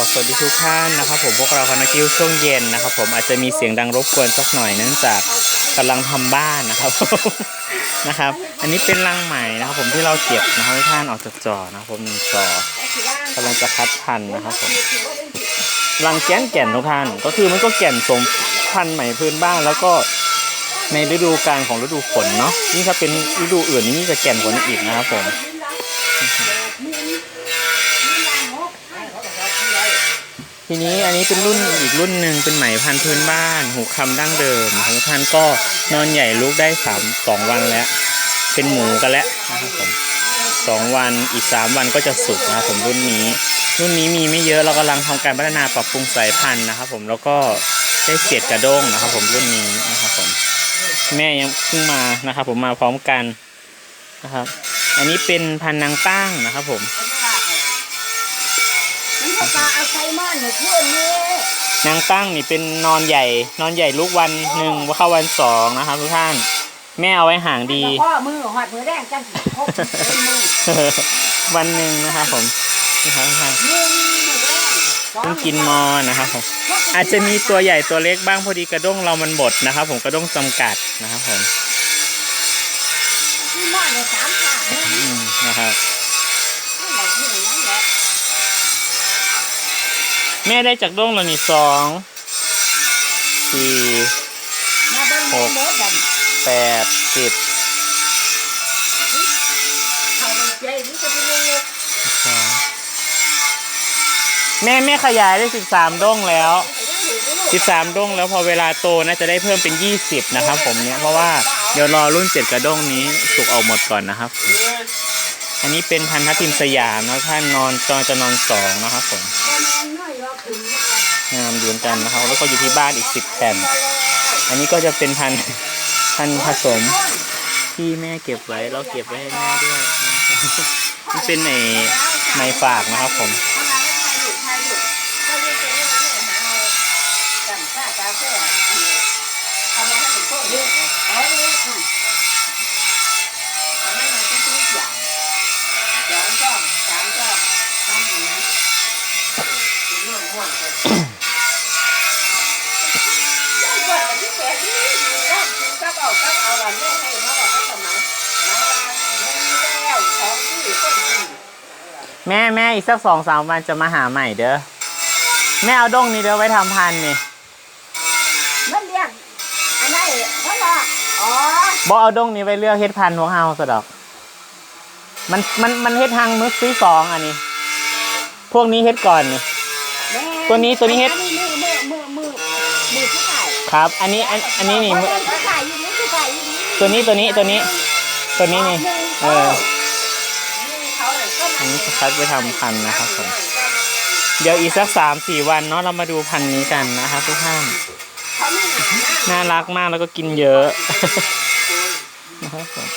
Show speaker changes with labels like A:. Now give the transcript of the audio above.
A: อสวัสดีทุกท่านนะครับ ผมพวกเราคณะคิวช่วงเย็นนะครับ ผมอาจจะมีเสียงดังรบกวนสักหน่อยเนื่องจากกำลังทำบ้านนะครับนะครับ อันนี้เป็นรังใหม่นะครับ ผมที่เราเก็บนะครับท่านออกจากจอนะครับผมหนึ่งจอกำลังจะคัดพันธุ์นะครับผมรังแก้นแก่นทุกท่านก็คือมันก็แก่นสมพันธุ์ใหม่พื้นบ้านแล้วก็ในฤดูกาลของฤดูฝนเนาะนี่ถ้าเป็นฤดูอื่นนี่จะแก่นกว่านี้อีกนะครับผม ทีนี้อันนี้เป็นรุ่นอีกรุ่นหนึ่งเป็นไหมพันธุ์พื้นบ้าน หูคำดั้งเดิมของท่านก็นอนใหญ่ลูกได้สามสองวันแล้ว เป็นหมูกันแล้วนะครับผมสองวันอีกสามวันก็จะสุกนะครับผมรุ่นนี้ รุ่นนี้มีไม่เยอะเรากำลังทำการพัฒนาปรับปรุงสายพันธุ์นะครับ ผมแล้วก็ได้เศษกระด้งนะครับ ผมรุ่นนี้นะครับผมแม่ยังเพิ่งมานะครับ ผมมาพร้อมกันนะครับ อันนี้เป็นพันธุ์นางตั้งนะครับ ผม
B: มันก็ปลาเอาไซมอนหนูพูดนี่
A: นางตั้งนี่เป็นนอนใหญ่ นอนใหญ่ลูกวันหนึ่งว่าเข้าวันสองนะครับทุกท่าน แม่เอาไว้ห่างดี
B: พ่อมือหอดมือแดงจังสิพกเป็นมือ
A: วันหนึ่งนะครับผมนี่ครับทุกท่าน
B: มือมือแดง
A: เพิ่งกินมอนะครับผมอาจจะมีตัวใหญ่ตัวเล็กบ้างพอดีกระด้งเรามันบดนะครับ ผมกระด้งจำกัดนะครับผม
B: กินมอนเนี่ยสามขาเนี่ย
A: อืมนะครับ
B: นั่นแหละนี่นั่นแหละ
A: แม่ได้จากด้งเรานี่สองสี่
B: มาเบิ้งโมโมดัน
A: แปดสิบ
B: เขาเลยใจนี่จะเป็นยังไง
A: แม่แม่ขยายได้สิบสามด้งแล้วสิบสามด้งแล้วพอเวลาโตน่าจะได้เพิ่มเป็นยี่สิบนะครับผมเนี่ยเพราะว่าเดี๋ยวรอรุ่นเจ็ดกระด้งนี้สุกเอาหมดก่อนนะครับ อันนี้เป็นพันธทิมสยามนะท่านนอนตอนจะนอนสองนะครับผม
B: งา
A: มอยู่เหมือนกันนะครับ แล้วก็อยู่ที่บ้านอีกสิบแผ่น อันนี้ก็จะเป็นพันพันผสมที่แม่เก็บไว้เราเก็บไว้ให้แม่ด้วยนะครับมันเป็นไอ้ไม้ฝากนะครับผม แม่แม่อีกสักสองสามวันจะมาหาใหม่เด้อแม่เอาด้งนี้เด้อไว้ทำพันธุ์นี่
B: มันเรียกอันนั้นเพราะว่าอ๋อ
A: บอเอาด้งนี้ไว้เลือกเฮ็ดพันธุ์ของเฮาสะดอก มันมันมันเฮ็ดทางมือซื้อสองอันนี้ พวกนี้เฮ็ดก่อนนี่
B: แม่
A: ตัวนี้ตัวนี้เฮ็ด
B: อัมือมือมือมือมือผู้ชาย
A: ครับ อันนี้อันอันนี้นี่
B: ผู้ชายอยู่นี่ผู้ชายอยู่นี่
A: ตัวนี้ตัวนี้ตัวนี้ ตัวนี้นี่เออ
B: เขาเลยก็
A: อันนี้คัดไว้ทำพันธุ์นะครับผมเดี๋ยวอีกสักสามสี่วันเนาะเรามาดูพันธุ์นี้กันนะครับทุกท่าน
B: เขาไม่หนาหน้า
A: น่ารักมากแล้วก็กินเยอะนะครับผม